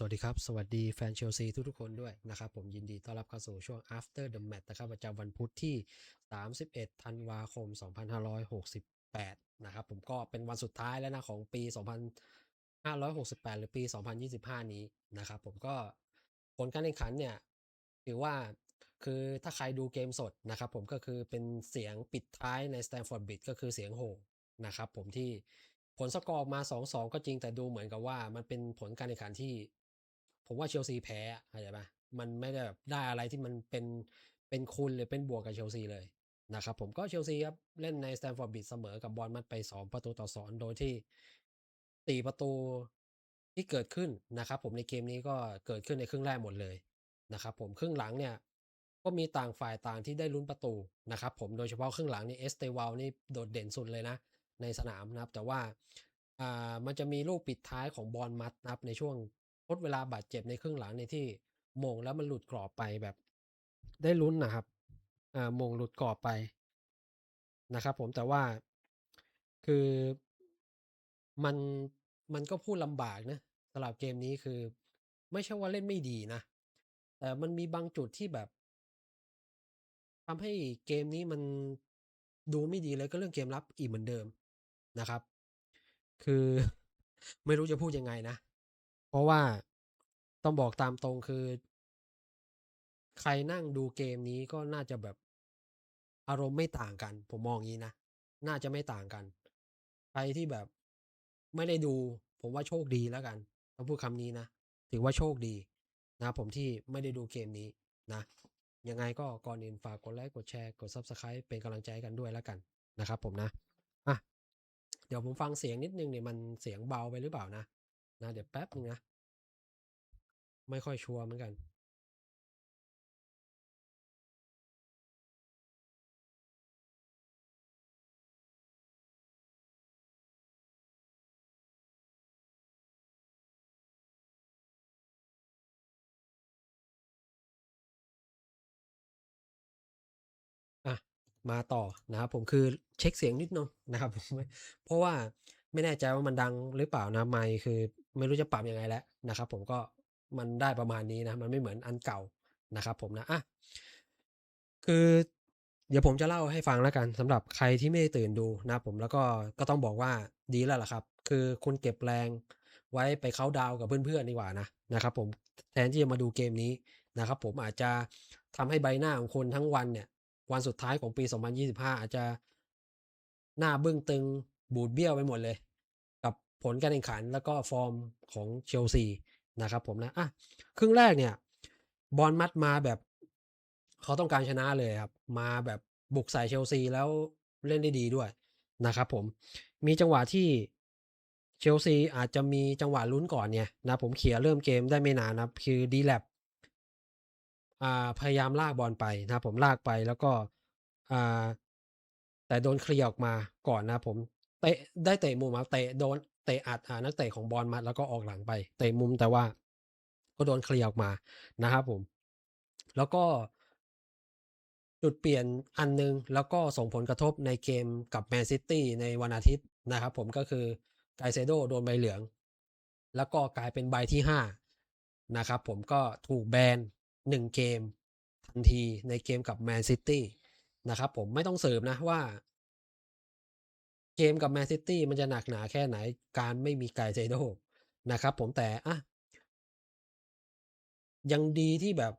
สวัสดีครับ สวัสดีแฟนเชลซีทุกๆคนด้วยนะครับ ผมยินดีต้อนรับเข้าสู่ช่วง after the match นะครับประจำวันพุธที่ 31 ธันวาคม 2568 นะครับ ผมก็เป็นวันสุดท้ายแล้วนะของปี 2568 หรือปี 2025 นี้นะครับ ผมก็ผลการแข่งขันเนี่ยถือว่าคือถ้าใครดูเกมสดนะครับผมก็คือเป็นเสียงปิดท้ายใน Stamford Bridge ก็คือเสียงโห่นะครับผมที่ผลสกอร์ออกมา 2-2 ก็จริงแต่ดูเหมือนกับว่ามันเป็นผลการแข่งขันที่ ผมว่าเชลซีแพ้เข้าใจปะมันไม่ได้แบบได้อะไรที่มันเป็นเป็นคุณหรือเป็นบวกกับเชลซีเลยนะครับผมก็เชลซีครับเล่นในสแตนฟอร์ดบิดเสมอกับบอลมัดไป 2 ประตูต่อ 2 โดยที่ตีประตูที่เกิดขึ้นนะครับผมในเกมนี้ก็เกิดขึ้นในครึ่งแรกหมดเลยนะครับผมครึ่งหลังเนี่ยก็มีต่างฝ่ายต่างที่ได้ลุ้นประตูนะครับผมโดยเฉพาะครึ่งหลังนี่เอสเตวาลนี่โดดเด่นสุดเลยนะในสนามนะครับแต่ว่าอ่ามันจะมีลูกปิดท้ายของบอลมัดนะครับในช่วง ทดเวลาบาดเจ็บในครึ่งหลังในที่โมงแล้วมันหลุดกรอบไปแบบ ได้ลุ้นนะครับอ่าโมงหลุดกรอบไปนะครับ ผมแต่ว่าคือมันมันก็พูดลำบากนะสำหรับเกมนี้คือ ไม่ใช่ว่าเล่นไม่ดีนะแต่มันมีบางจุดที่แบบทำให้เกมนี้มันดูไม่ดีเลยก็เรื่องเกมรับอีกเหมือนเดิมนะครับ คือไม่รู้จะพูดยังไงนะ เพราะว่าต้องบอกตามตรงคือ ใครนั่งดูเกมนี้ก็น่าจะแบบอารมณ์ไม่ต่างกัน ผมมองอย่างนี้นะ น่าจะไม่ต่างกัน ใครที่แบบไม่ได้ดู ผมว่าโชคดีแล้วกันต้องพูดคำนี้นะ ถือว่าโชคดีนะผมที่ไม่ได้ดูเกมนี้นะ ยังไงก็ก่อนอื่นฝากกดไลค์กดแชร์กด Subscribe เป็นกำลังใจกันด้วยแล้วกันนะครับผมนะ อะ เดี๋ยวผมฟังเสียงนิดนึงเนี่ยมันเสียงเบาไปหรือเปล่านะ นะเดี๋ยวแป๊บนึงนะ ไม่ค่อยชัวร์เหมือนกัน อะ มาต่อนะครับผมคือเช็คเสียงนิดนึงนะครับผมเพราะว่าไม่แน่ใจว่ามันดังหรือเปล่านะ ไมค์คือ ไม่รู้จะปรับยังไงแล้วนะครับ ผมก็มันได้ประมาณนี้นะ มันไม่เหมือนอันเก่านะครับ ผมนะอะคือเดี๋ยวผมจะเล่าให้ฟังแล้วกันสำหรับใครที่ไม่ได้ตื่นดูนะผมแล้วก็ก็ต้องบอกว่าดีแล้วล่ะครับ คือคุณเก็บแรงไว้ไปเข้าดาวกับเพื่อนๆดีกว่านะนะครับ ผมแทนที่จะมาดูเกมนี้นะครับ ผมอาจจะทำให้ใบหน้าของคนทั้งวันเนี่ย วันสุดท้ายของปี 2025 อาจจะหน้าบึ้งตึงบูดเบี้ยวไปหมดเลย ผลการแข่งขันแล้วก็ฟอร์มของเชลซีนะครับผมนะอะครึ่งแรกเนี่ยบอลมัดมาแบบเขาต้องการชนะเลยครับ มาแบบบุกใส่เชลซีแล้วเล่นได้ดีด้วยนะครับผมมีจังหวะที่เชลซีอาจจะมีจังหวะลุ้นก่อนเนี่ยนะผมเขียเริ่มเกมได้ไม่นานนะคือดีแลบพยายามลากบอลไปนะผมลากไปแล้วก็แต่โดนเคลียร์ออกมาก่อนนะผมเตะได้เตะมุมครับเตะโดน เตะอัดอ่านักเตะของบอลมาแล้วก็ออกหลังไป เตะมุมแต่ว่าก็โดนเคลียร์ออกมานะครับผม แล้วก็จุดเปลี่ยนอันหนึง แล้วก็ส่งผลกระทบในเกมกับแมนซิตี้ในวันอาทิตย์นะครับผมก็คือไกเซโดโดนใบเหลือง แล้วก็กลายเป็นใบที่ห้านะครับผมก็ถูกแบนหนึ่งเกมทันทีในเกมกับแมนซิตี้นะครับผมไม่ต้องสืบนะว่า เกมกับแมนซิตี้มันจะหนักหนาแค่ไหนการไม่มีไกเซโดนะครับ ผมแต่อะยังดีที่แบบ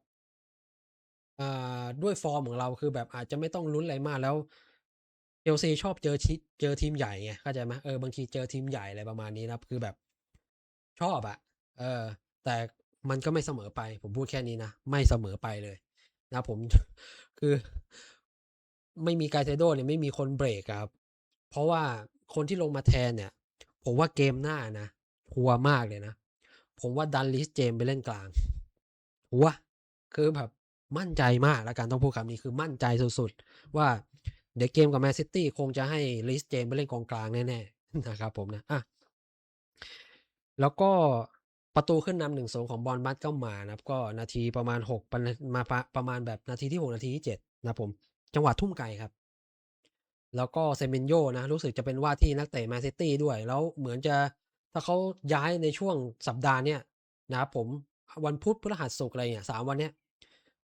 ด้วยฟอร์มของเราคือแบบอาจจะไม่ต้องลุ้นอะไรมากแล้วเชลซีชอบเจอชิเจอทีมใหญ่ไงเข้าใจไหมเออบางทีเจอทีมใหญ่อะไรประมาณนี้นะครับคือแบบชอบอะเออ แต่มันก็ไม่เสมอไป ผมพูดแค่นี้นะ ไม่เสมอไปเลย นะผมคือ ไม่มีไกเซโดเนี่ยไม่มีคนเบรกครับ เพราะว่าคนที่ลงมาแทนเนี่ย ผมว่าเกมหน้านะชัวมากเลยนะ ผมว่าดันลิสเจมไปเล่นกลางชัวคือแบบมั่นใจมากแล้วกันต้องพูดคำนี้คือมั่นใจสุดๆ ว่าเดี๋ยวเกมกับแมนซิตี้คงจะให้ลิสเจมไปเล่นกองกลางแน่ๆนะครับผมนะอะแล้วก็ประตูขึ้นนำหนึ่งสองของบอลบัตก็มานะครับ ก็นาทีประมาณหกปมาประมาณแบบนาทีที่หกนาทีที่เจ็ดนะผม จังหวะทุ่มไกลครับ แล้วก็เซเมนโยนะรู้สึกจะเป็นว่าที่นักเตะแมนซิตี้ด้วย แล้วเหมือนจะถ้าเขาย้ายในช่วงสัปดาห์เนี้ยนะครับผมวันพุธพฤหัสศุกร์อะไรเนี่ยสามวันเนี้ย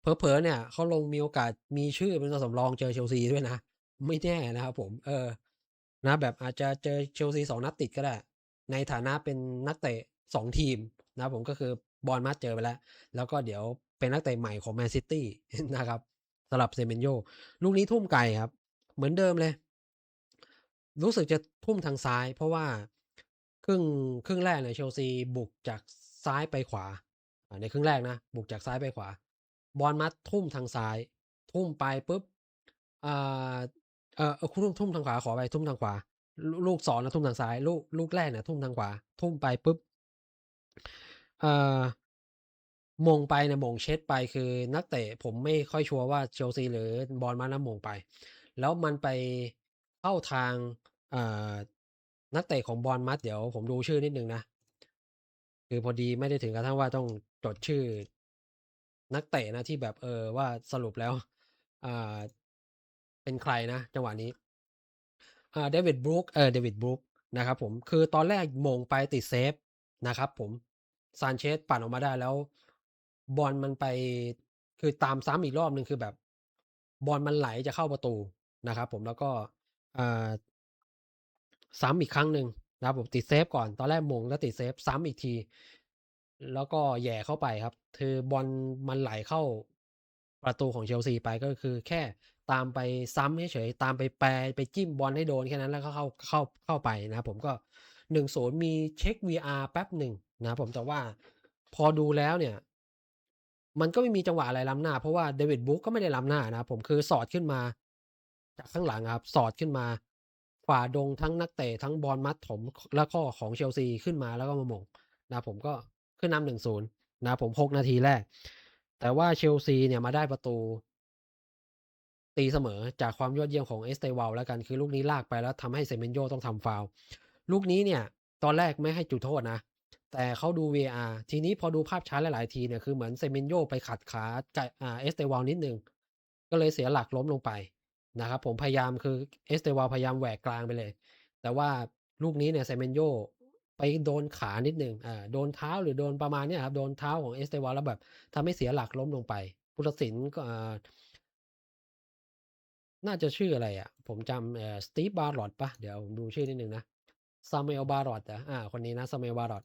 เผลอๆเนี่ยเขาลงมีโอกาสมีชื่อเป็นตัวสำรองเจอเชลซีด้วยนะ ไม่แน่นะครับผมเออนะแบบอาจจะเจอเชลซีสองนัดติดก็ได้ ในฐานะเป็นนักเตะสองทีมนะผมก็คือบอลมัดเจอไปแล้ว แล้วก็เดี๋ยวเป็นนักเตะใหม่ของแมนซิตี้นะครับสำหรับเซเมนโยลูกนี้ทุ่มไกลครับ เหมือนเดิมเลย รู้สึกจะทุ่มทางซ้าย เพราะว่าครึ่งครึ่งแรกเนี่ยเชลซีบุกจากซ้ายไปขวาในครึ่งแรกนะบุกจากซ้ายไปขวา บอลมัดทุ่มทางซ้าย ทุ่มไปปุ๊บอ่าเออเออทุ่มทุ่มทางขวาขอไปทุ่มทางขวา ลูกสองนะทุ่มทางซ้าย ลูกลูกแรกเนี่ยทุ่มทางขวา ทุ่มไปปุ๊บเอ่อมงไปเนี่ยมงเช็ดไปคือนักเตะผมไม่ค่อยชัวร์ว่าเชลซีหรือบอลมานะมงไป แล้วมันไปเข้าทางนักเตะของบอลมัดเดี๋ยวผมดูชื่อนิดนึงนะ คือพอดีไม่ได้ถึงกระทั่งว่าต้องจดชื่อ นักเตะนะที่แบบเออว่าสรุปแล้วเป็นใครนะ จังหวะนี้เดวิดบรูคเออเดวิดบรูคนะครับผมคือตอนแรกมงไปติดเซฟนะครับผมซานเชสปั่นออกมาได้แล้ว บอลมันไปคือตามซ้ำอีกรอบหนึ่งคือแบบ บอลมันไหลจะเข้าประตู นะครับผมแล้วก็ซ้ำอีกครั้งหนึ่งนะครับผมติดเซฟก่อนตอนแรกมงแล้วติดเซฟซ้ำอีกที แล้วก็แย่เข้าไปครับคือบอลมันไหลเข้าประตูของเชลซีไปก็คือแค่ตามไปซ้ำเฉยๆตามไปแปรไปจิ้มบอลให้โดนแค่นั้นแล้วก็เข้าเข้าเข้าไปนะครับผมก็หนึ่งศูนย์มีเช็ค VR แป๊บหนึ่งนะครับผมแต่ว่าพอดูแล้วเนี่ย มันก็ไม่มีจังหวะอะไรล้ำหน้า เพราะว่าเดวิดบุ๊กก็ไม่ได้ล้ำหน้านะครับผมคือสอดขึ้นมา จากข้างหลังครับ สอดขึ้นมาฝ่าดงทั้งนักเตะทั้งบอลมัดถมแล้วก็ของเชลซีขึ้นมาแล้วก็มาหม่งนะผมก็ขึ้นนำหนึ่งศูนย์นะผมหกนาทีแรก แต่ว่าเชลซีเนี่ยมาได้ประตู ตีเสมอจากความยอดเยี่ยมของเอสเตวาลแล้วกันคือลูกนี้ลากไปแล้วทำให้เซเมนโยต้องทำฟาวล์ลูกนี้เนี่ย ตอนแรกไม่ให้จุดโทษนะ แต่เขาดู VR ทีนี้พอดูภาพช้าหลายๆทีเนี่ยคือเหมือนเซเมนโยไปขัดขากับอ่าเอสเตวาลนิดนึงก็เลยเสียหลักล้มลงไป นะครับผมพยายามคือเอสเตวาพยายามแหวกกลางไปเลย แต่ว่าลูกนี้เนี่ยเซเมนโยไปโดนขานิดนึงอ่าโดนเท้าหรือโดนประมาณเนี้ยครับ โดนเท้าของเอสเตวาแล้วแบบทำให้เสียหลักล้มลงไปผู้ตัดสินก็อ่าน่าจะชื่ออะไรอะผมจำเอ่อสตีฟบาร์ลอดปะเดี๋ยวผมดูชื่อนิดนึงนะซามูเอลบารอดอะอ่าคนนี้นะซามูเอลบาร์ลอด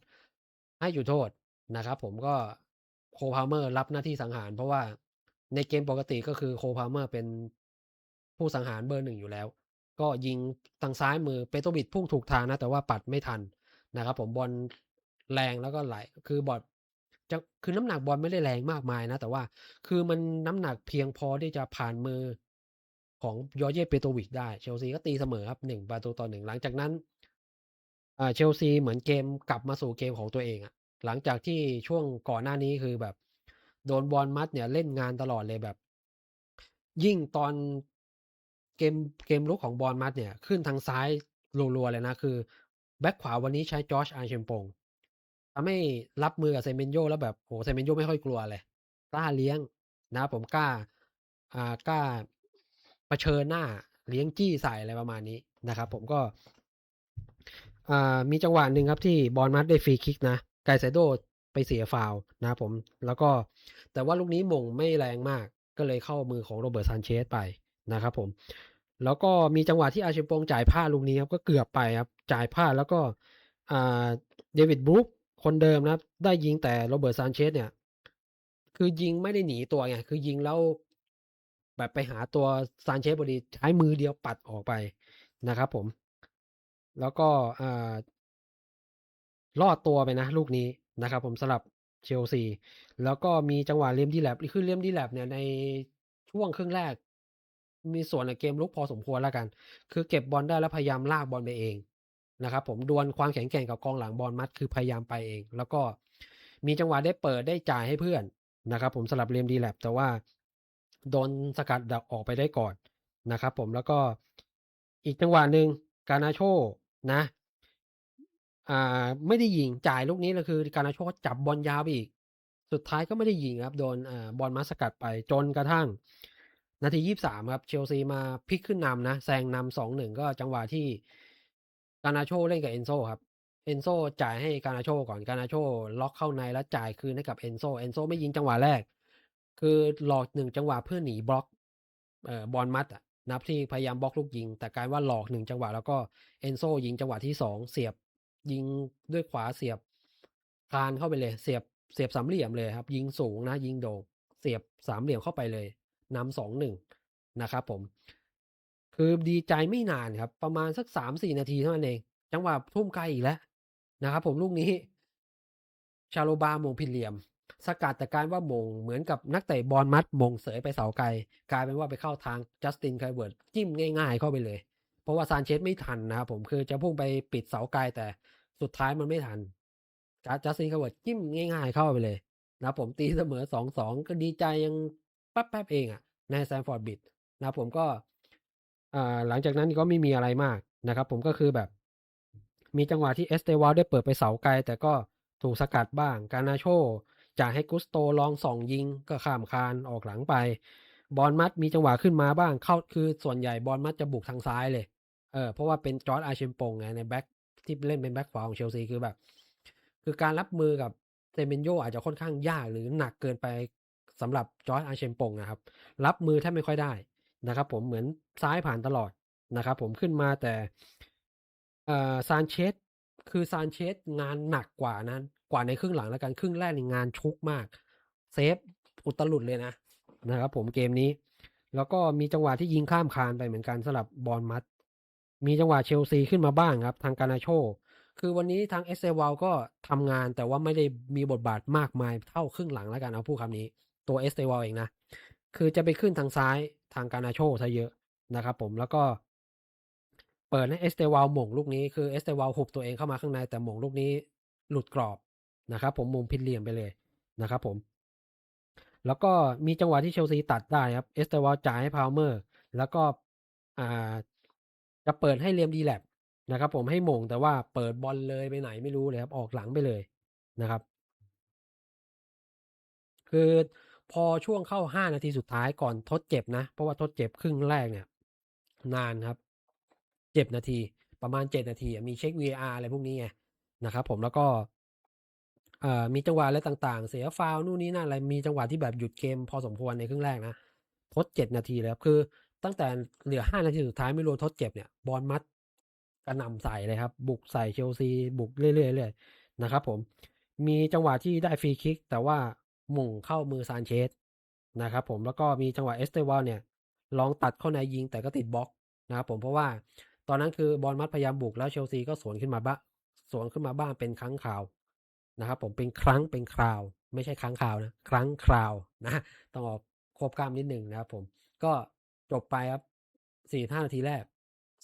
ให้จุดโทษนะครับผมก็โคพาเมอร์รับหน้าที่สังหาร เพราะว่าในเกมปกติก็คือโคพาเมอร์เป็น ผู้สังหารเบอร์หนึ่งอยู่แล้ว ก็ยิงทางซ้ายมือเปโตบิดพุ่งถูกทางนะ แต่ว่าปัดไม่ทันนะครับผมบอลแรงแล้วก็ไหล คือบอลจะคือน้ำหนักบอลไม่ได้แรงมากมายนะ แต่ว่าคือมันน้ำหนักเพียงพอที่จะผ่านมือของยอเย่เปโตวิกได้ เชลซีก็ตีเสมอครับหนึ่งประตูต่อหนึ่งหลังจากนั้นอ่าเชลซีเหมือนเกมกลับมาสู่เกมของตัวเองอะหลังจากที่ช่วงก่อนหน้านี้คือแบบ โดนบอลมัดเนี่ยเล่นงานตลอดเลยแบบ ยิ่งตอน เกมเกมลุกของบอลมัดเนี่ยขึ้นทางซ้ายรัวๆเลยนะ คือ แบ็คขวาวันนี้ใช้จอร์จอาร์เชมปงทำให้รับมือกับเซเมนโยแล้วแบบโหเซเมนโยไม่ค่อยกลัวเลยกล้าเลี้ยงนะครับผมกล้าอ่ากล้าเผชิญหน้าเลี้ยงจี้ใส่อะไรประมาณนี้นะครับ ผมก็อ่ามีจังหวะหนึ่งครับที่บอลมัดได้ฟรีคิกนะไกเซโดไปเสียฟาวนะครับผมแล้วก็แต่ว่าลูกนี้ม่งไม่แรงมากก็เลยเข้ามือของโรเบิร์ตซานเชสไปนะครับผม แล้วก็มีจังหวะที่อาชิมปงจ่ายพลาลูกนี้ครับก็เกือบไปครับจ่ายพลาแล้วก็เดวิดบรูคคนเดิมนะครับได้ยิงแต่โรเบิร์ตซานเชสเนี่ย คือยิงไม่ได้หนีตัวไงคือยิงแล้วแบบไปหาตัวซานเชสพอดีใช้มือเดียวปัดออกไปนะครับผม แล้วก็อ่ารอดตัวไปนะ ลูกนี้นะครับผมสำหรับเชลซีแล้วก็มีจังหวะเลียมดีแลบคือเลียมดีแลบเนี่ยในช่วงครึ่งแรก มีส่วนในเกมลุกพอสมควรแล้วกัน คือเก็บบอลได้แล้วพยายามลากบอลไปเองนะครับผมดวลความแข็งแกร่งกับกองหลังบอลมัดคือพยายามไปเอง แล้วก็มีจังหวะได้เปิดได้จ่ายให้เพื่อนนะครับผมสลับเลียมดีแลบแต่ว่าโดนสกัดดักออกไปได้ก่อนนะครับผมแล้วก็อีกจังหวะหนึ่งกานาโชนะอ่าไม่ได้ยิงจ่ายลูกนี้เลยคือการนาโชจับบอลยาวอีก สุดท้ายก็ไม่ได้ยิงครับโดนอ่าบอลมาสกัดไปจนกระทั่ง นาทียี่สามครับ เชลซีมาพลิกขึ้นนำนะแซงนำสองหนึ่งก็จังหวะที่กานาโชเล่นกับเอนโซครับเอนโซจ่ายให้กานาโชก่อนกานาโชล็อกเข้าในแล้วจ่ายคืนให้กับเอนโซเอนโซไม่ยิงจังหวะแรก คือหลอกหนึ่งจังหวะเพื่อหนีบล็อกเอ่อบอลมัดอะนับที่พยายามบล็อกลูกยิง แต่กลายว่าหลอกหนึ่งจังหวะแล้วก็เอนโซยิงจังหวะที่สองเสียบยิงด้วยขวาเสียบคานเข้าไปเลย เสียบเสียบสามเหลี่ยมเลยครับ ยิงสูงนะ ยิงโด่งเสียบสามเหลี่ยมเข้าไปเลย นำสองหนึ่งนะครับผม คือดีใจไม่นานครับ ประมาณสักสามสี่นาทีเท่านั้นเอง จังหวะทุ่มไกลอีกแล้วนะครับผมลูกนี้ ชาโลบาโมงผิดเหลี่ยม สกัดแต่การว่าโมงเหมือนกับนักเตะบอลมัดมงเสยไปเสาไกล กลายเป็นว่าไปเข้าทางจัสตินไคเวิร์ดจิ้มง่ายๆเข้าไปเลย เพราะว่าซานเชสไม่ทันนะครับผมคือจะพุ่งไปปิดเสาไกลแต่สุดท้ายมันไม่ทันจัสตินไคเวิร์ดจิ้มง่ายๆเข้าไปเลยนะครับผมตีเสมอสองสองก็ดีใจยัง แป๊บเองอะในแซมฟอร์ดบิดนะผมก็อ่าหลังจากนั้นก็ไม่มีอะไรมากนะครับ ผมก็คือแบบ มีจังหวะที่เอสเตวาลได้เปิดไปเสาไกล แต่ก็ถูกสกัดบ้าง การนาโชจ่ายให้กุสโตลองส่องยิงก็ข้ามคานออกหลังไป บอลมัดมีจังหวะขึ้นมาบ้าง เข้าคือส่วนใหญ่บอลมัดจะบุกทางซ้ายเลย เออเพราะว่าเป็นจอร์ดอาเชมปงไงในแบ็คที่เล่นเป็นแบ็คขวาของเชลซีคือแบบ คือการรับมือกับเซเมนโยอาจจะค่อนข้างยากหรือหนักเกินไป สำหรับจอร์ดอาเชมปงนะครับ รับมือแทบไม่ค่อยได้นะครับ ผมเหมือนซ้ายผ่านตลอดนะครับ ผมขึ้นมาแต่ซานเชสคือซานเชสงานหนักกว่านั้น กว่าในครึ่งหลังแล้วกันครึ่งแรกในงานชุกมาก เซฟอุตลุดเลยนะนะครับผมเกมนี้ แล้วก็มีจังหวะที่ยิงข้ามคานไปเหมือนกันสำหรับบอลมัด มีจังหวะเชลซีขึ้นมาบ้างครับ ทางการนาโช คือวันนี้ทางเอสเซวลก็ทำงานแต่ว่าไม่ได้มีบทบาทมากมายเท่าครึ่งหลังแล้วกันเอาพูดคำนี้ ตัวเอสเซวลเองนะ คือจะไปขึ้นทางซ้ายทางการนาโชซะเยอะนะครับผมแล้วก็เปิดให้เอสเตวาลหม่งลูกนี้คือเอสเตวาลหุบตัวเองเข้ามาข้างในแต่หม่งลูกนี้หลุดกรอบนะครับผมมุมผิดเหลี่ยมไปเลยนะครับผมแล้วก็มีจังหวะที่เชลซีตัดได้ครับเอสเตวาลจ่ายให้พาวเมอร์ แล้วก็อ่าจะเปิดให้เลียมดีแลบนะครับผมให้หม่งแต่ว่าเปิดบอลเลยไปไหนไม่รู้เลยครับ ออกหลังไปเลยนะครับ คือ พอช่วงเข้า 5 นาทีสุดท้ายก่อนทดเจ็บนะ เพราะว่าทดเจ็บครึ่งแรกเนี่ย นานครับเจ็บนาที ประมาณ 7 นาที มีเช็ค VAR อะไรพวกนี้ไงนะครับผมแล้วก็มีจังหวะอะไรต่างๆ เสียฟาวล์นู่นนี่นั่นอะไร มีจังหวะที่แบบหยุดเกมพอสมควรในครึ่งแรกนะ ทด7นาทีเลยครับคือตั้งแต่เหลือ5นาทีสุดท้ายไม่รวมทดเจ็บเนี่ย บอลมัดกระนำใส่เลยครับ บุกใส่เชลซี บุกเรื่อยๆเลยนะครับผม มีจังหวะที่ได้ฟรีคิก แต่ว่า ม่งเข้ามือซานเชสนะครับผมแล้วก็มีจังหวะเอสเตวาลเนี่ยลองตัดเข้าในยิงแต่ก็ติดบล็อกนะครับผมเพราะว่าตอนนั้นคือบอลมัดพยายามบุกแล้วเชลซีก็สวนขึ้นมาบ้าสวนขึ้นมาบ้างเป็นครั้งคราวนะครับผมเป็นครั้งเป็นคราว ไม่ใช่ครั้งคราวนะครั้งคราวนะต้องออกควบกล้ามนิดหนึ่งนะครับผมก็จบไปครับสี่ห้านาทีแรก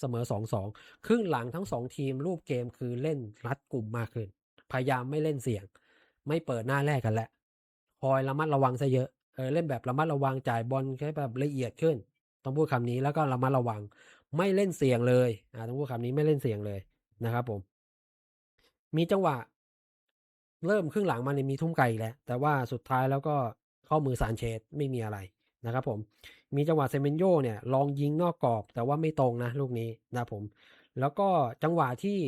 เสมอสองสองครึ่งหลังทั้งสองทีมรูปเกมคือเล่นรัดกลุ่มมากขึ้น พยายามไม่เล่นเสี่ยง ไม่เปิดหน้าแรกกันแหละ อยระมัดระวังซะเยอะเออเล่นแบบระมัดระวังจ่ายบอลแค่แบบละเอียดขึ้น ต้องพูดคำนี้แล้วก็ระมัดระวัง ไม่เล่นเสี่ยงเลยอ่าต้องพูดคำนี้ไม่เล่นเสี่ยงเลยนะครับผม มีจังหวะ เริ่มครึ่งหลังมาเนี่ยมีทุ่มไกลอีกแล้ว แต่ว่าสุดท้ายแล้วก็เข้ามือซานเชสไม่มีอะไรนะครับผม มีจังหวะเซเมนโยเนี่ยลองยิงนอกกรอบ แต่ว่าไม่ตรงนะลูกนี้นะครับผม แล้วก็จังหวะที่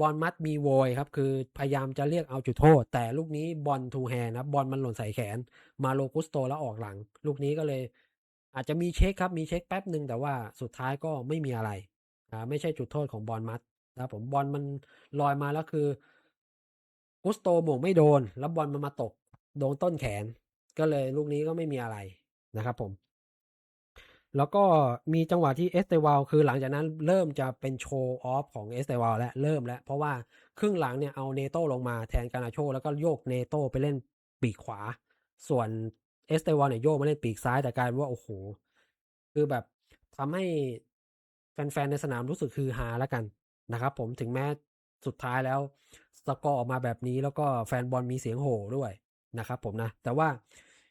บอลมัดมีโวยครับ คือพยายามจะเรียกเอาจุดโทษ แต่ลูกนี้บอลทูแฮนนะบอลมันหล่นใส่แขน มาโลกุสโตแล้วออกหลัง ลูกนี้ก็เลย อาจจะมีเช็คครับมีเช็คแป๊บหนึ่งแต่ว่าสุดท้ายก็ไม่มีอะไรอ่าไม่ใช่จุดโทษของบอลมัดนะครับผมบอลมันลอยมาแล้วคือกุสโตหม่งไม่โดน แล้วบอลมันมาตกโดนต้นแขน ก็เลยลูกนี้ก็ไม่มีอะไรนะครับผม แล้วก็มีจังหวะที่เอสเตวาลคือหลังจากนั้นเริ่มจะเป็นโชว์ออฟของเอสเตวาลแล้วเริ่มแล้ว เพราะว่าครึ่งหลังเนี่ยเอาเนโตลงมาแทนกานาโช แล้วก็โยกเนโตไปเล่นปีกขวา ส่วนเอสเตวาลเนี่ยโยกมาเล่นปีกซ้ายแต่กลายว่าโอ้โห คือแบบทำให้แฟนๆในสนามรู้สึกคือฮาแล้วกันนะครับผมถึงแม้สุดท้ายแล้วสกอร์ออกมาแบบนี้แล้วก็แฟนบอลมีเสียงโห่ด้วยนะครับผมนะ แต่ว่า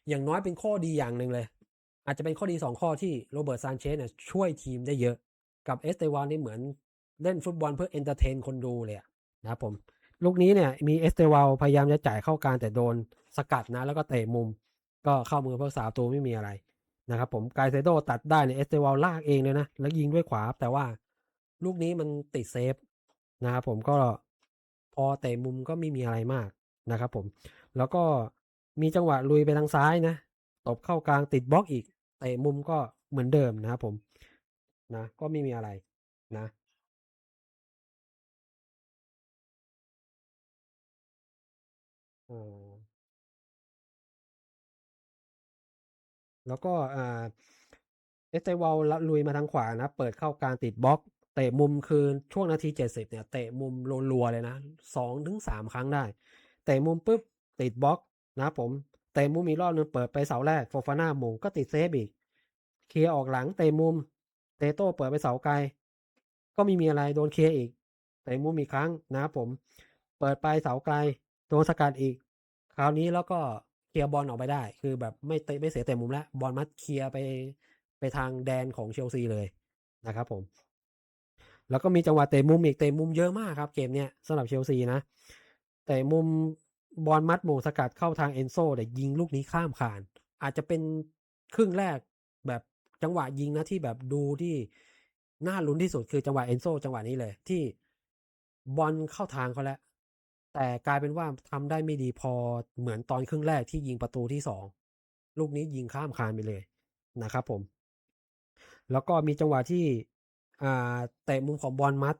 อย่างน้อยเป็นข้อดีอย่างหนึ่งเลย อาจจะเป็นข้อดี 2 ข้อที่โรเบิร์ตซานเชสเนี่ยช่วยทีมได้เยอะ กับเอสเตวานนี่เหมือนเล่นฟุตบอลเพื่อเอนเตอร์เทนคนดูเลยนะครับผม ลูกนี้เนี่ยมีเอสเตวาพยายามจะจ่ายเข้ากางแต่โดนสกัดนะ แล้วก็เตะมุม ก็เข้ามือเพื่อสาวตัวไม่มีอะไรนะครับผมกายเซโดตัดได้เนี่ยเอสเตวาลากเองเลยนะ แล้วยิงด้วยขวา แต่ว่าลูกนี้มันติดเซฟนะครับผมก็พอเตะมุมก็ไม่มีอะไรมากนะครับผม แล้วก็มีจังหวะลุยไปทางซ้ายนะ ตบเข้ากลางติดบล็อกอีก เตะมุมก็เหมือนเดิมนะครับผมนะก็ไม่มีอะไรนะอ๋อแล้วก็เอสเตวาลลุยมาทางขวานะ เปิดเข้ากลางติดบล็อก เตะมุมคือช่วงนาทีเจ็ดสิบเนี่ย เตะมุมรัวๆเลยนะสองถึงสามครั้งได้ เตะมุมปุ๊บติดบล็อกนะผม เตะมุมอีกรอบนึงเปิดไปเสาแรกโฟฟาน่ามงก็ติดเซฟอีก เคลียร์ออกหลังเตะมุม เตโต้เปิดไปเสาไกล ก็ไม่มีอะไรโดนเคลียร์อีกเตะมุมอีกครั้งนะผม เปิดไปเสาไกลโดนสกัดอีก คราวนี้แล้วก็เคลียร์บอลออกไปได้ คือแบบไม่เตะไม่เสียเตะมุมแล้วบอลมัดเคลียร์ไปไปทางแดนของเชลซีเลยนะครับผม แล้วก็มีจังหวะเตะมุมอีกเตะมุมเยอะมากครับเกมเนี้ยสำหรับเชลซีนะเตะมุม บอลมัดโมสกัดเข้าทางเอนโซแต่ยิงลูกนี้ข้ามคาน อาจจะเป็นครึ่งแรกแบบจังหวะยิงนะที่แบบดูที่น่าลุ้นที่สุดคือจังหวะเอนโซจังหวะนี้เลย ที่บอลเข้าทางเขาแล้ว แต่กลายเป็นว่าทำได้ไม่ดีพอเหมือนตอนครึ่งแรกที่ยิงประตูที่สองลูกนี้ยิงข้ามคานไปเลยนะครับผม แล้วก็มีจังหวะที่อ่าเตะมุมของบอลมัด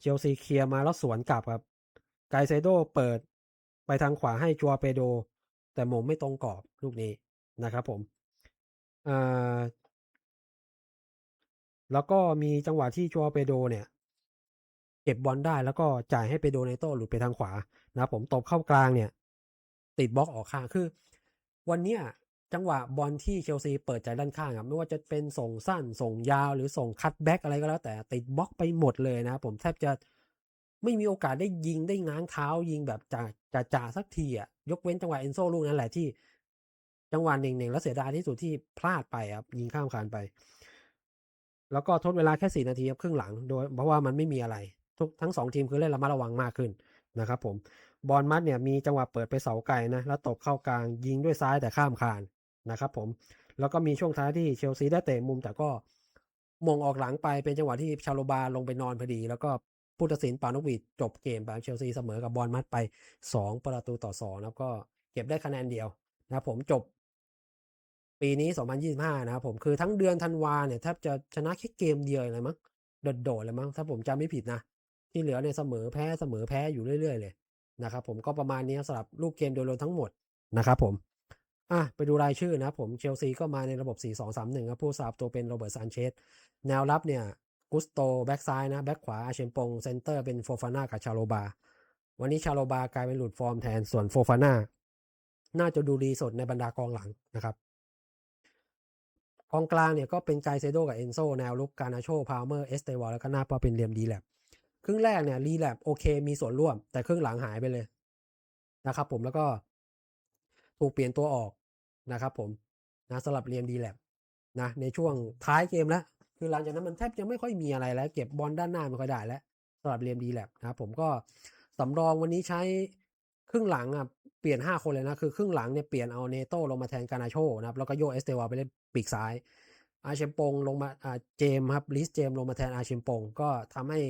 เชลซีเคลียร์มาแล้วสวนกลับครับไกเซโดเปิด ไปทางขวาให้จัวเปโด แต่มงไม่ตรงกรอบลูกนี้นะครับผมแล้วก็มีจังหวะที่จัวเปโดเนี่ย เก็บบอลได้แล้วก็จ่ายให้เปโดเนโต้หลุดไปทางขวานะผมตบเข้ากลางเนี่ย ติดบล็อกออกข้างคือ วันเนี้ยจังหวะบอลที่เชลซีเปิดใจด้านข้างครับไม่ว่าจะเป็นส่งสั้นส่งยาวหรือส่งคัตแบ็กอะไรก็แล้วแต่ติดบล็อกไปหมดเลยนะผมแทบจะ ไม่มีโอกาสได้ยิงได้ง้างเท้ายิงแบบจ่าจ่าจ่าสักทีอะยกเว้นจังหวะเอนโซลูกนั้นแหละที่ จังหวะหนึ่งหนึ่งแล้วเสียดายที่สุดที่พลาดไปครับ ยิงข้ามคานไป แล้วก็ทดเวลาแค่สี่นาทีครับครึ่งหลังโดยเพราะว่ามันไม่มีอะไรทุกทั้งสองทีมคือเล่นระมัดระวังมากขึ้นนะครับผมบอลมัดเนี่ยมีจังหวะเปิดไปเสาไกลนะแล้วตบเข้ากลางยิงด้วยซ้ายแต่ข้ามคานนะครับผมแล้วก็มีช่วงท้ายที่เชลซีได้เตะมุมแต่ก็มงออกหลังไปเป็นจังหวะที่ชาโลบาลงไปนอนพอดี แล้วก็ ผู้ตัดสินปานกวีดจบเกมไปเชลซีเสมอกับบอลมัดไป 2 ประตูต่อ2นะครับก็เก็บได้คะแนนเดียวนะครับผมจบ ปีนี้ 2025 นะครับผมคือทั้งเดือนธันวาเนี่ยแทบจะชนะแค่เกมเดียวเลยมั้งโดดๆเลยมั้งถ้าผมจำไม่ผิดนะ ที่เหลือเนี่ยเสมอแพ้เสมอแพ้อยู่เรื่อย ๆ เลยนะครับผมก็ประมาณนี้สำหรับรูปเกมโดยรวมทั้งหมดนะครับผมอะไปดูรายชื่อนะครับผมเชลซีก็มาในระบบ 4-2-3-1ครับผู้สาบตัวเป็นโรเบิร์ตซานเชสแนวรับเนี่ย กุสโตแบ็กซ้ายนะแบ็กขวาอาเชมปงเซนเตอร์เป็นโฟฟาน่ากับชาโลบา วันนี้ชาโลบากลายเป็นหลุดฟอร์มแทนส่วนโฟฟาน่าน่าจะดูดีสดในบรรดากองหลังนะครับกองกลางเนี่ยก็เป็นไกเซโดกับเอนโซแนวลุกการนาโชพาวเมอร์เอสเตวอลแล้วก็หน้าปอเป็นเรียมดีแลบครึ่งแรกเนี่ยรีแลบโอเคมีส่วนร่วม แต่ครึ่งหลังหายไปเลยนะครับผมแล้วก็ถูกเปลี่ยนตัวออกนะครับผมนะสำหรับเรียมดีแลบนะในช่วงท้ายเกมแล้ว คือหลังจากนั้นมันแทบจะไม่ค่อยมีอะไรแล้ว เก็บบอลด้านหน้าไม่ค่อยได้แล้วสำหรับเรียมดีแลบนะครับผมก็สำรองวันนี้ใช้ครึ่งหลังอะเปลี่ยน 5 คนเลยนะ คือครึ่งหลังเนี่ยเปลี่ยนเอาเนโต้ลงมาแทนกานาโชนะครับแล้วก็โยเอสเตวาไปเล่นปีกซ้าย อาเชมปงลงมาอ่าเจมครับลิสเจมลงมาแทนอาเชมปงก็ทำให้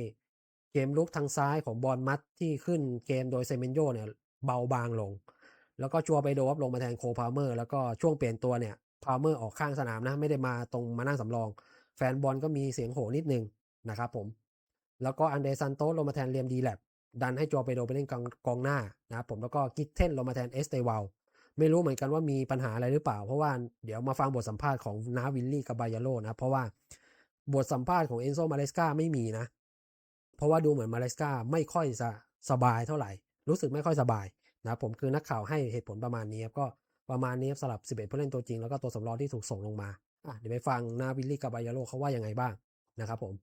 เกมลุกทางซ้ายของบอลมัดที่ขึ้นเกมโดยเซเมนโยเนี่ยเบาบางลง แล้วก็จัวไปโดบลงมาแทนโคพาวเมอร์ แล้วก็ช่วงเปลี่ยนตัวเนี่ยพาวเมอร์ออกข้างสนามนะไม่ได้มาตรงมานั่งสำรอง แฟนบอลก็มีเสียงโห่นิดนึงนะครับผม แล้วก็อันเดซันโตลงมาแทนเรียมดีแลบดันให้จัวไปโดไปเล่นกองกองหน้านะครับผมแล้วก็กิทเทนลงมาแทนเอสเตวาลไม่รู้เหมือนกันว่ามีปัญหาอะไรหรือเปล่า เพราะว่าเดี๋ยวมาฟังบทสัมภาษณ์ของนาวิลลี่กับบายาโลนะเพราะว่าบทสัมภาษณ์ของเอนโซมาเลสกาไม่มีนะ เพราะว่าดูเหมือนมาเลสกาไม่ค่อยจะสบายเท่าไหร่ รู้สึกไม่ค่อยสบายนะผมคือนักข่าวให้เหตุผลประมาณนี้ครับก็ประมาณนี้สำหรับ 11 ผู้เล่นตัวจริงแล้วก็ตัวสำรองที่ถูกส่งลงมา อะเดี๋ยวไปฟังนาวิลลี่กับบายาโลเขาว่ายังไงบ้างนะครับผม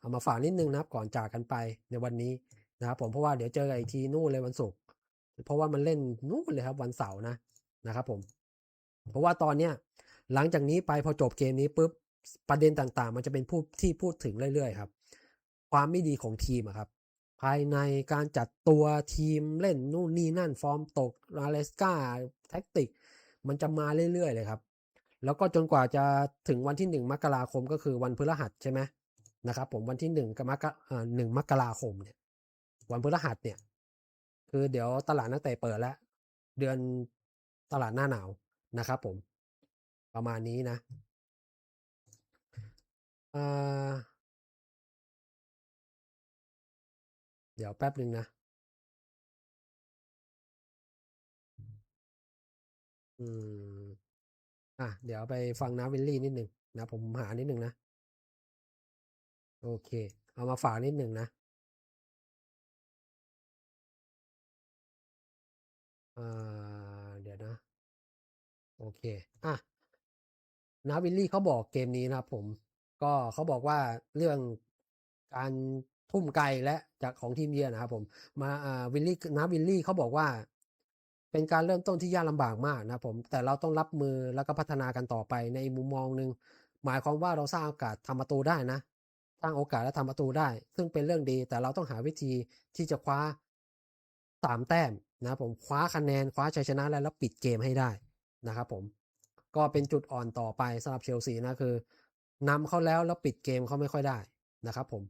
เอามาฝากนิดนึงนะครับก่อนจากกันไปในวันนี้นะครับผมเพราะว่าเดี๋ยวเจอกันอีกทีนู่นเลยวันศุกร์เพราะว่ามันเล่นนู่นเลยครับวันเสาร์นะนะครับผมเพราะว่าตอนเนี้ยหลังจากนี้ไปพอจบเกมนี้ปุ๊บประเด็นต่างๆ มันจะเป็นผู้ที่พูดถึงเรื่อยๆครับ ความไม่ดีของทีมครับ ภายในการจัดตัวทีมเล่นนู่นนี่นั่นฟอร์มตกอาเลสกาแท็กติก มันจะมาเรื่อยๆเลยครับ แล้วก็จนกว่าจะถึงวันที่หนึ่งมกราคมก็คือวันพฤหัสใช่ไหมนะครับ ผมวันที่หนึ่งกับมกหนึ่งมกราคมเนี่ย วันพฤหัสเนี่ย คือเดี๋ยวตลาดนักเตะเปิดแล้ว เดือนตลาดหน้าหนาวนะครับ ผม ประมาณนี้นะเดี๋ยวแป๊บหนึ่งนะอืม อะเดี๋ยวไปฟังน้าวิลลี่นิดหนึ่งนะผมหานิดหนึ่งนะ โอเค เอามาฝากนิดหนึ่งนะอ่าเดี๋ยวนะ โอเค อะนาวิลลี่เขาบอกเกมนี้นะครับผม ก็เขาบอกว่าเรื่องการทุ่มไกลและจากของทีมเยือนนะครับผม มาอ่าวิลลี่นาวิลลี่เขาบอกว่า เป็นการเริ่มต้นที่ยากลำบากมากนะผมแต่เราต้องรับมือแล้วก็พัฒนากันต่อไปในมุมมองหนึ่งหมายความว่าเราสร้างโอกาสทำประตูได้นะสร้างโอกาสและทำประตูได้ ซึ่งเป็นเรื่องดีแต่เราต้องหาวิธีที่จะคว้าสามแต้มนะผมคว้าคะแนนคว้าชัยชนะและแล้วปิดเกมให้ได้นะครับผมก็เป็นจุดอ่อนต่อไปสำหรับเชลซีนะคือนำเขาแล้วแล้วปิดเกมเขาไม่ค่อยได้นะครับผม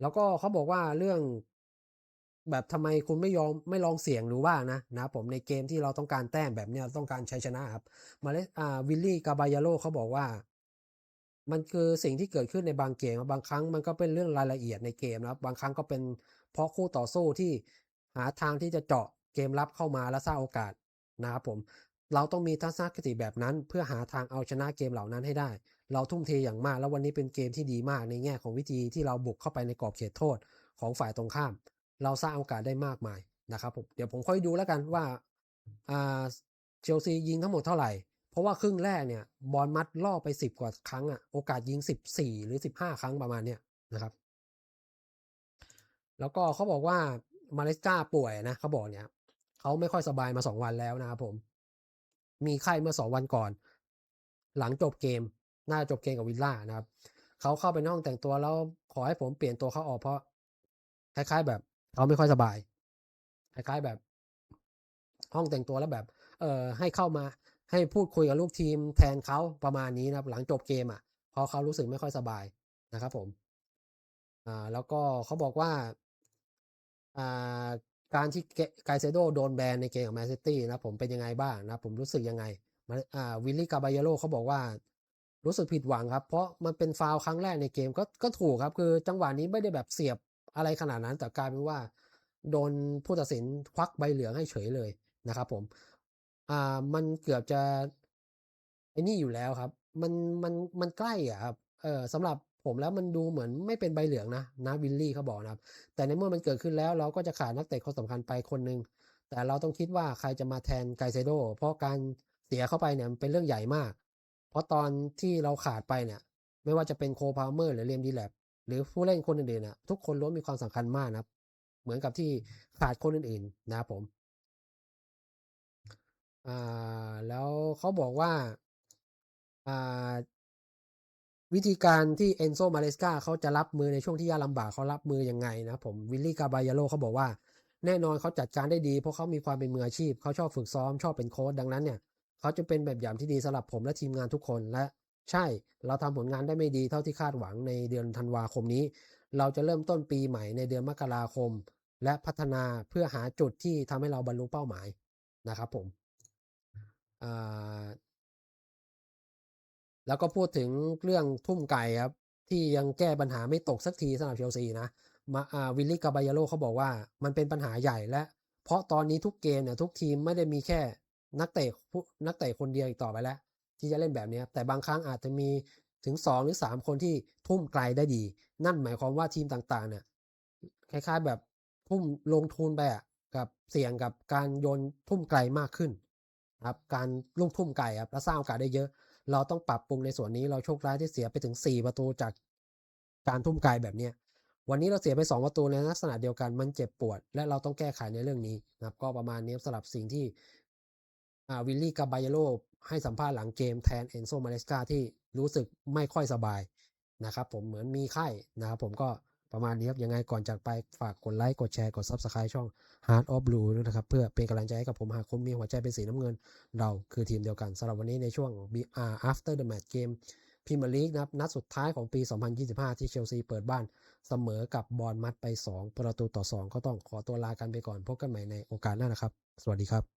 แล้วก็เขาบอกว่าเรื่อง แบบทำไมคุณไม่ยอมไม่ลองเสี่ยงดูบ้างนะนะผมในเกมที่เราต้องการแต้มแบบเนี้ยต้องการชัยชนะครับมาเลอ่าวิลลี่กาบายาโลเขาบอกว่า มันคือสิ่งที่เกิดขึ้นในบางเกม บางครั้งมันก็เป็นเรื่องรายละเอียดในเกมนะครับบางครั้งก็เป็นเพราะคู่ต่อสู้ที่หาทางที่จะเจาะเกมรับเข้ามาและสร้างโอกาสนะครับผมเราต้องมีทัศนคติแบบนั้น เพื่อหาทางเอาชนะเกมเหล่านั้นให้ได้ เราทุ่มเทอย่างมาก แล้ววันนี้เป็นเกมที่ดีมากในแง่ของวิธีที่เราบุกเข้าไปในกรอบเขตโทษของฝ่ายตรงข้าม เราสร้างโอกาสได้มากมายนะครับผมเดี๋ยวผมค่อยดูแล้วกันว่าเชลซียิงทั้งหมดเท่าไหร่ เพราะว่าครึ่งแรกเนี่ยบอลมัดล่อไปสิบกว่าครั้งอะโอกาสยิงสิบสี่หรือสิบห้าครั้งประมาณเนี้ยนะครับ แล้วก็เขาบอกว่ามาเลสกาป่วยนะเขาบอกเนี่ยเขาไม่ค่อยสบายมาสองวันแล้วนะครับผม มีไข้เมื่อสองวันก่อน หลังจบเกมน่าจบเกมกับวิลล่านะครับเขาเข้าไปในห้องแต่งตัวแล้วขอให้ผมเปลี่ยนตัวเขาออกเพราะคล้ายๆแบบ เขาไม่ค่อยสบายคล้ายๆแบบ ห้องแต่งตัวแล้วแบบ เอ่อให้เข้ามาให้พูดคุยกับลูกทีมแทนเขาประมาณนี้นะครับ หลังจบเกมอะเพราะเขารู้สึกไม่ค่อยสบายนะครับ ผมอ่าแล้วก็เขาบอกว่าอ่าการที่ไกเซโดโดนแบนในเกมของแมนซิตี้นะผมเป็นยังไงบ้างนะผมรู้สึกยังไงมันอ่าวิลลี่กาบายโลเขาบอกว่ารู้สึกผิดหวังครับ เพราะมันเป็นฟาวครั้งแรกในเกมก็ก็ถูกครับ คือจังหวะนี้ไม่ได้แบบเสียบ อะไรขนาดนั้นแต่กลายเป็นว่า โดนผู้ตัดสินควักใบเหลืองให้เฉยเลยนะครับผมอ่ามันเกือบจะไอ้นี่อยู่แล้วครับ มันมันมันใกล้อะครับเออสำหรับผมแล้วมันดูเหมือนไม่เป็นใบเหลืองนะนะวิลลี่เขาบอกนะครับ แต่ในเมื่อมันเกิดขึ้นแล้วเราก็จะขาดนักเตะคนสำคัญไปคนหนึ่งแต่เราต้องคิดว่าใครจะมาแทนไกเซโดเพราะการเสียเข้าไปเนี่ยมันเป็นเรื่องใหญ่มาก เพราะตอนที่เราขาดไปเนี่ย ไม่ว่าจะเป็นโคพาวเมอร์หรือเรียมดีแลบ หรือผู้เล่นคนอื่นๆนะทุกคนล้วนมีความสำคัญมากนะครับ เหมือนกับที่ขาดคนอื่นๆนะครับผมอ่าแล้วเขาบอกว่าอ่าวิธีการที่เอนโซมาเลสกาเขาจะรับมือในช่วงที่ยากลำบากเขารับมือยังไงนะผมวิลลี่กาบายาโลเขาบอกว่าแน่นอนเขาจัดการได้ดี เพราะเขามีความเป็นมืออาชีพ เขาชอบฝึกซ้อมชอบเป็นโค้ชดังนั้นเนี่ย เขาจะเป็นแบบอย่างที่ดีสำหรับผมและทีมงานทุกคนและ ใช่เราทำผลงานได้ไม่ดีเท่าที่คาดหวังในเดือนธันวาคมนี้ เราจะเริ่มต้นปีใหม่ในเดือนมกราคม และพัฒนาเพื่อหาจุดที่ทำให้เราบรรลุเป้าหมายนะครับผมแล้วก็พูดถึงเรื่องทุ่มไก่ครับ ที่ยังแก้ปัญหาไม่ตกสักทีสำหรับเชลซีนะมาอ่าวิลลี่กาบายาโลเขาบอกว่ามันเป็นปัญหาใหญ่และ เพราะตอนนี้ทุกเกมเนี่ยทุกทีมไม่ได้มีแค่นักเตะนักเตะคนเดียวอีกต่อไปแล้ว ที่จะเล่นแบบนี้แต่บางครั้งอาจจะมีถึง 2 หรือ 3 คนที่ทุ่มไกลได้ดี นั่นหมายความว่าทีมต่างๆเนี่ยคล้ายๆแบบทุ่มลงทุนไปอะกับเสี่ยงกับการโยนทุ่มไกลมากขึ้นครับการลูกทุ่มไกลครับและสร้างโอกาสได้เยอะ เราต้องปรับปรุงในส่วนนี้เราโชคร้ายที่เสียไปถึง 4 ประตูจากการทุ่มไกลแบบเนี้ยวันนี้เราเสียไป 2 ประตูในลักษณะเดียวกันมันเจ็บปวด และเราต้องแก้ไขในเรื่องนี้นะครับ ก็ประมาณนี้สำหรับสิ่งที่วิลลี่กาบายโล ให้สัมภาษณ์หลังเกมแทนเอนโซมาเลสกาที่รู้สึกไม่ค่อยสบายนะครับผมเหมือนมีไข้นะครับผมก็ประมาณนี้ครับ ยังไงก่อนจากไปฝากกดไลค์ กดแชร์ กด Subscribe ช่อง Heart of Blue ด้วยนะครับ เพื่อเป็นกำลังใจให้กับผม หากคุณมีหัวใจเป็นสีน้ำเงิน เราคือทีมเดียวกันสำหรับวันนี้ในช่วง after the match game พรีเมียร์ลีกนะครับ นัดสุดท้ายของปี 2025 ที่เชลซีเปิดบ้านเสมอกับบอร์นมัดไป 2 ประตูต่อ 2 ก็ต้องขอตัวลากันไปก่อนพบกันใหม่ในโอกาสหน้านะครับ สวัสดีครับ